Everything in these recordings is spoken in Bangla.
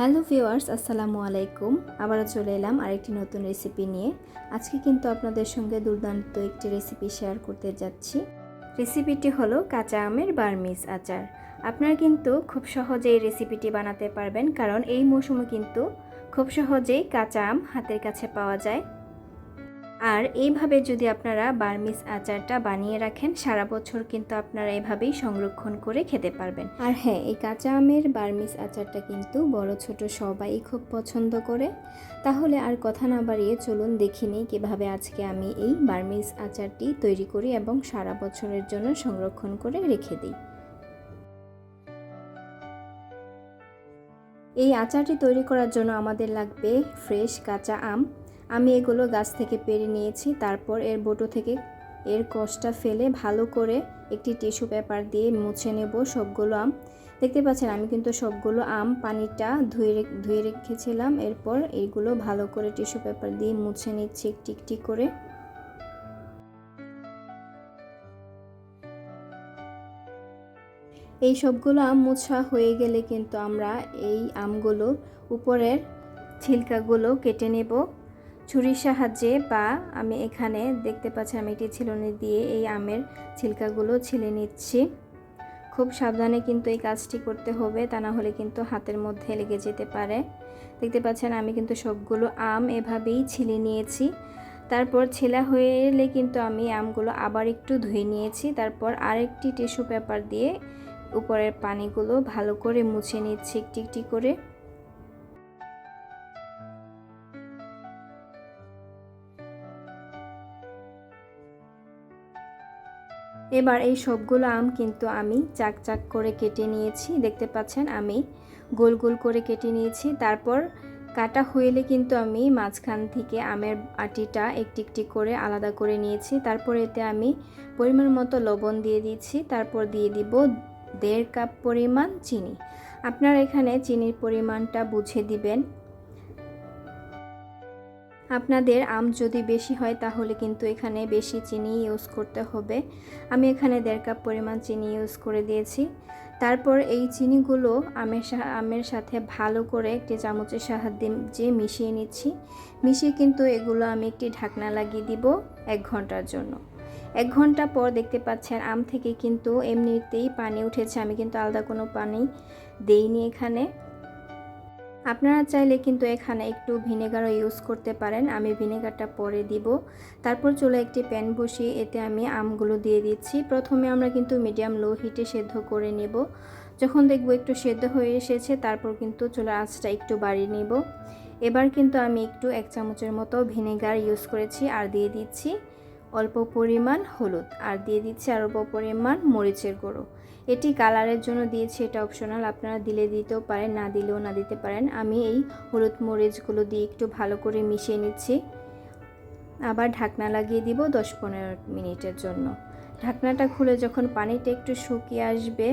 হ্যালো ভিওয়ার্স আসসালামু আলাইকুম। আবারও চলে এলাম আরেকটি নতুন রেসিপি নিয়ে। আজকে কিন্তু আপনাদের সঙ্গে দুর্দান্ত একটি রেসিপি শেয়ার করতে যাচ্ছি। রেসিপিটি হলো কাঁচা আমের বার্মিস আচার। আপনারা কিন্তু খুব সহজেই রেসিপিটি বানাতে পারবেন, কারণ এই মৌসুমে কিন্তু খুব সহজেই কাঁচা আম হাতের কাছে পাওয়া যায়। আর এইভাবে যদি আপনারা বার্মিস আচারটা বানিয়ে রাখেন, সারা বছর কিন্তু আপনারা এভাবেই সংরক্ষণ করে খেতে পারবেন। আর হ্যাঁ এই কাঁচা আমের বার্মিস আচারটা কিন্তু বড় ছোট সবাই খুব পছন্দ করে। তাহলে আর কথা না বাড়িয়ে চলুন দেখি নিই কীভাবে আজকে আমি এই বার্মিস আচারটি তৈরি করি এবং সারা বছরের জন্য সংরক্ষণ করে রেখে দিই। এই আচারটি তৈরি করার জন্য আমাদের লাগবে ফ্রেশ কাঁচা আম। আমি এগুলো গাছ থেকে পেরে নিয়েছি, তারপর এর বোটো থেকে এর কষটা ফেলে ভালো করে একটি টিস্যু পেপার দিয়ে মুছে নেব সবগুলো আম। দেখতে পাচ্ছেন, আমি কিন্তু সবগুলো আম পানিটা ধুয়ে ধুয়ে রেখেছিলাম, এরপর এইগুলো ভালো করে টিস্যু পেপার দিয়ে মুছে নিচ্ছি একটি একটি করে। এই সবগুলো আম মোছা হয়ে গেলে কিন্তু আমরা এই আমগুলো উপরের ছিলকাগুলো কেটে নেব। ছুরির সাহায্যে বা আমি এখানে দেখতে পাচ্ছি, আমি এটি ছিলনি দিয়ে এই আমের ছিলকাগুলো ছিলে নিচ্ছি। খুব সাবধানে কিন্তু এই কাজটি করতে হবে, তা না হলে কিন্তু হাতের মধ্যে লেগে যেতে পারে। দেখতে পাচ্ছেন, আমি কিন্তু সবগুলো আম এভাবেই ছিলে নিয়েছি। তারপর ছেলা হয়ে এলে কিন্তু আমি আমগুলো আবার একটু ধুয়ে নিয়েছি। তারপর আরেকটি টিস্যু পেপার দিয়ে উপরের পানিগুলো ভালো করে মুছে নিচ্ছি, একটি একটি করে। এবার এই সবগুলো আম কিন্তু আমি চাক চাক করে কেটে নিয়েছি। দেখতে পাচ্ছেন, আমি গোল গোল করে কেটে নিয়েছি। তারপর কাটা হইলে কিন্তু আমি মাঝখান থেকে আমের আটিটা একটি একটি করে আলাদা করে নিয়েছি। তারপর এতে আমি পরিমাণ মতো লবণ দিয়ে দিচ্ছি তারপর দিয়ে দিব দেড় কাপ পরিমাণ চিনি। আপনারা এখানে চিনির পরিমাণটা বুঝে দিবেন। আপনাদের আম যদি বেশি হয় তাহলে কিন্তু এখানে বেশি চিনি ইউজ করতে হবে। আমি এখানে দেড় কাপ পরিমাণ চিনি ইউজ করে দিয়েছি। তারপর এই চিনিগুলো আমের আমের সাথে ভালো করে একটি চামচের সাহায্যে যে মিশিয়ে নিচ্ছি, মিশিয়ে কিন্তু এগুলো আমি একটি ঢাকনা লাগিয়ে দিব এক ঘণ্টার জন্য। এক ঘণ্টা পর দেখতে পাচ্ছেন আম থেকে কিন্তু এমনিতেই পানি উঠেছে। আমি কিন্তু আলাদা কোনো পানি দেইনি এখানে। আপনারা চাইলে কিন্তু এখানে একটু ভিনেগারও ইউজ করতে পারেন। আমি ভিনেগারটা পরে দিব। তারপর চলে একটি প্যান বসিয়ে এতে আমি আমগুলো দিয়ে দিচ্ছি। প্রথমে আমরা কিন্তু মিডিয়াম লো হিটে সেদ্ধ করে নেব। যখন দেখব একটু সেদ্ধ হয়ে এসেছে, তারপর কিন্তু চুলার আঁচটা একটু বাড়িয়ে নেব। এবার কিন্তু আমি একটু এক চামচের মতো ভিনেগার ইউজ করেছি আর দিয়ে দিচ্ছি। অল্প পরিমাণ হলুদ, আর দিয়ে দিচ্ছি আর অল্প পরিমাণ মরিচের গুঁড়ো। এটি কালারের জন্য দিয়েছি, এটা অপশনাল আপনারা দিলে দিতেও পারেন, না দিলেও না দিতে পারেন। আমি এই হলুদ মরিচগুলো দিয়ে একটু ভালো করে মিশিয়ে নিচ্ছি। আবার ঢাকনা লাগিয়ে দিব দশ পনেরো মিনিটের জন্য। ঢাকনাটা খুলে যখন পানিটা একটু শুকিয়ে আসবে,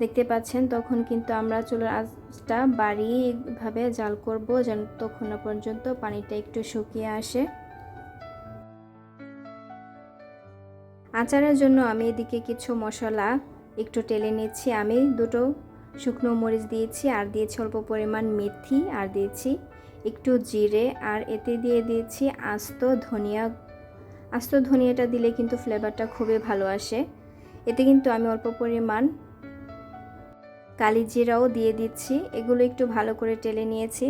দেখতে পাচ্ছেন, তখন কিন্তু আমরা চুলার আঁচটা বাড়িয়ে জাল করব, যেন তখন পর্যন্ত পানিটা একটু শুকিয়ে আসে। আচারের জন্য আমি এদিকে কিছু মশলা একটু টেলে নিচ্ছি। আমি দুটো শুকনো মরিচ দিয়েছি, আর দিয়েছি অল্প পরিমাণ মেথি, আর দিয়েছি একটু জিরে, আর এতে দিয়ে দিয়েছি আস্ত ধনিয়া। আস্ত ধনিয়াটা দিলে কিন্তু ফ্লেভারটা খুবই ভালো আসে। এতে কিন্তু আমি অল্প পরিমাণ কালি জিরাও দিয়ে দিচ্ছি। এগুলো একটু ভালো করে টেলে নিয়েছি।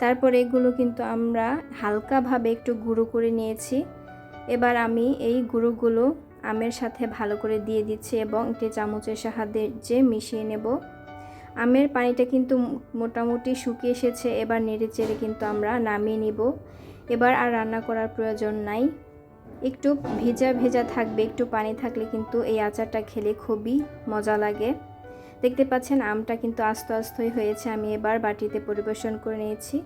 তারপর এগুলো কিন্তু আমরা হালকাভাবে একটু গুঁড়ো করে নিয়েছি। এবার আমি এই গুঁড়োগুলো আমের সাথে ভালো করে দিয়ে দিচ্ছি এবং একটি চামচের সাহায্যে যে মিশিয়ে নেব। আমের পানিটা কিন্তু মোটামুটি শুকিয়ে এসেছে, এবার নেড়ে চেড়ে কিন্তু আমরা নামিয়ে নিব। এবার আর রান্না করার প্রয়োজন নাই। একটু ভেজা ভেজা থাকবে, একটু পানি থাকলে কিন্তু এই আচারটা খেলে খুবই মজা লাগে। দেখতে পাচ্ছেন আমটা কিন্তু আস্তে আস্তই হয়েছে, আমি এবার বাটিতে পরিবেশন করে নিয়েছি।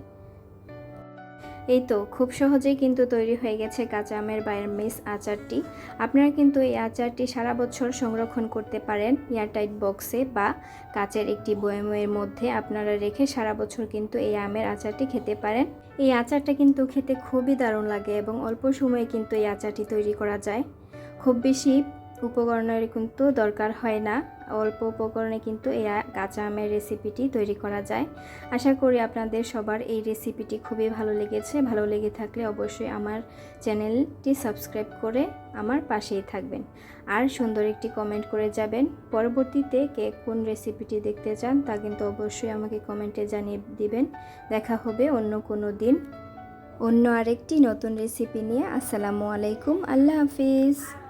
এই তো, খুব সহজেই কিন্তু তৈরি হয়ে গেছে কাঁচা আমের বাইরের মেস আচারটি। আপনারা কিন্তু এই আচারটি সারা বছর সংরক্ষণ করতে পারেন এয়ারটাইট বক্সে বা কাচের একটি বয়মের মধ্যে। আপনারা রেখে সারা বছর কিন্তু এই আমের আচারটি খেতে পারেন। এই আচারটা কিন্তু খেতে খুবই দারুণ লাগে এবং অল্প সময়ে কিন্তু এই আচারটি তৈরি করা যায়। খুব বেশি উপকরণের কিন্তু দরকার হয় না। অল্প উপকরণে কিন্তু এই কাঁচা আমের রেসিপিটি তৈরি করা যায়। আশা করি আপনাদের সবার এই রেসিপিটি খুবই ভালো লেগেছে। ভালো লেগে থাকলে অবশ্যই আমার চ্যানেলটি সাবস্ক্রাইব করে আমার পাশেই থাকবেন। আর সুন্দর একটি কমেন্ট করে যাবেন। পরবর্তীতে কে কোন রেসিপিটি দেখতে চান তা কিন্তু অবশ্যই আমাকে কমেন্টে জানিয়ে দিবেন। দেখা হবে অন্য কোনো দিন। অন্য আরেকটি নতুন রেসিপি নিয়ে। আসসালামু আলাইকুম। আল্লাহ হাফিজ।